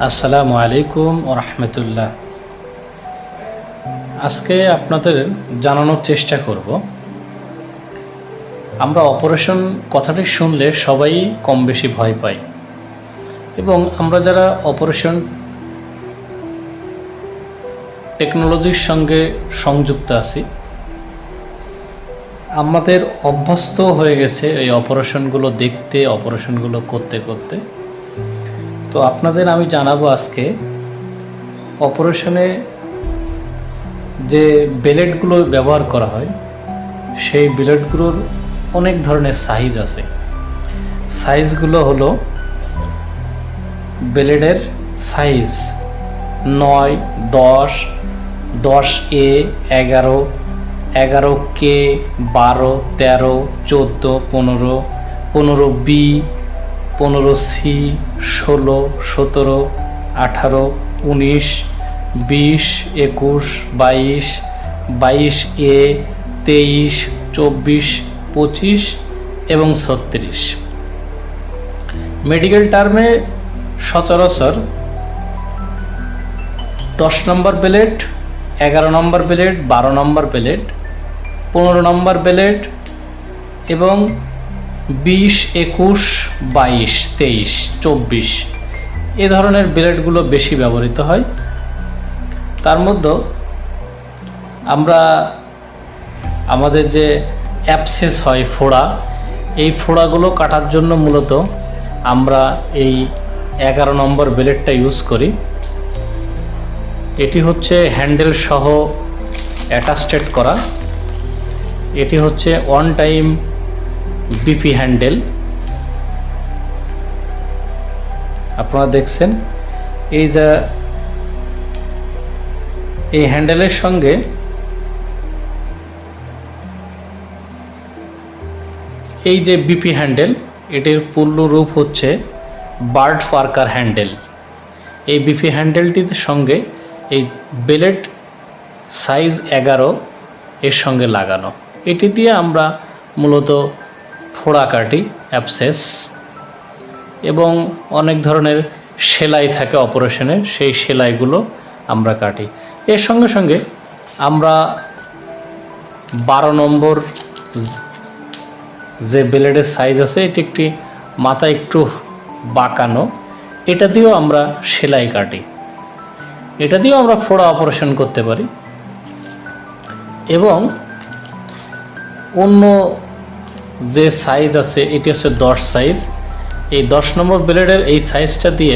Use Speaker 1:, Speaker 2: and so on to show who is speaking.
Speaker 1: আসসালামু আলাইকুম ও রহমতুল্লাহ। আজকে আপনাদের জানানোর চেষ্টা করব। আমরা অপারেশন কথাটি শুনলে সবাই কম বেশি ভয় পাই। এবং আমরা যারা অপারেশন টেকনোলজির সঙ্গে সংযুক্ত আছি, আমাদের অভ্যস্ত হয়ে গেছে এই অপারেশনগুলো দেখতে, অপারেশনগুলো করতে করতে। তো আপনাদের আমি জানাব আজকে অপারেশনে যে ব্লেডগুলো ব্যবহার করা হয়, সেই ব্লেডগুলোর অনেক ধরনের সাইজ আছে। সাইজগুলো হলো বেলেডের সাইজ নয়, দশ দশ এ, এগারো এগারো কে, বারো, তেরো, চোদ্দ, পনেরো পনেরো বি পনেরো সি, ষোলো, সতেরো, আঠারো, উনিশ, বিশ, একুশ, বাইশ বাইশ এ, তেইশ, চব্বিশ, পঁচিশ এবং ছত্রিশ। মেডিকেল টার্মে সচরাচর দশ নম্বর প্লেট এগারো নম্বর প্লেট বারো নম্বর প্লেট পনেরো নম্বর প্লেট এবং বিশ, একুশ, বাইশ, তেইশ, চব্বিশ। এ ধরনের ব্লেডগুলো বেশি ব্যবহৃত হয়। তার মধ্যে আমরা আমাদের যে অ্যাপসেস হয় ফোড়া, এই ফোড়াগুলো কাটার জন্য মূলত আমরা এই এগারো নম্বর ব্লেডটা ইউজ করি। এটি হচ্ছে হ্যান্ডেল সহ অ্যাটাস্টেড করা। এটি হচ্ছে ওয়ান টাইম বিপি হ্যান্ডেল। আপনারা দেখছেন, এই যা এই হ্যান্ডেলের সঙ্গে এই যে বিপি হ্যান্ডেল, এটির পূর্ণ রূপ হচ্ছে বার্ড পার্কার হ্যান্ডেল। এই বিপি হ্যান্ডেলটির সঙ্গে এই বেলেট সাইজ এগারো এর সঙ্গে লাগানো। এটি দিয়ে আমরা মূলত ফোড়া কাটি অ্যাপসেস এবং অনেক ধরনের সেলাই থাকে অপারেশনে, সেই সেলাইগুলো আমরা কাটি। এর সঙ্গে সঙ্গে আমরা বারো নম্বর যে ব্লেডের সাইজ আছে, এটি একটি মাথা একটু বাঁকানো, এটা দিয়েও আমরা সেলাই কাটি। এটা দিয়েও আমরা ফোড়া অপারেশন করতে পারি। এবং অন্য যে সাইজ আছে এটি হচ্ছে দশ সাইজ এই দশ নম্বর ব্লেডের এই সাইজটা দিয়ে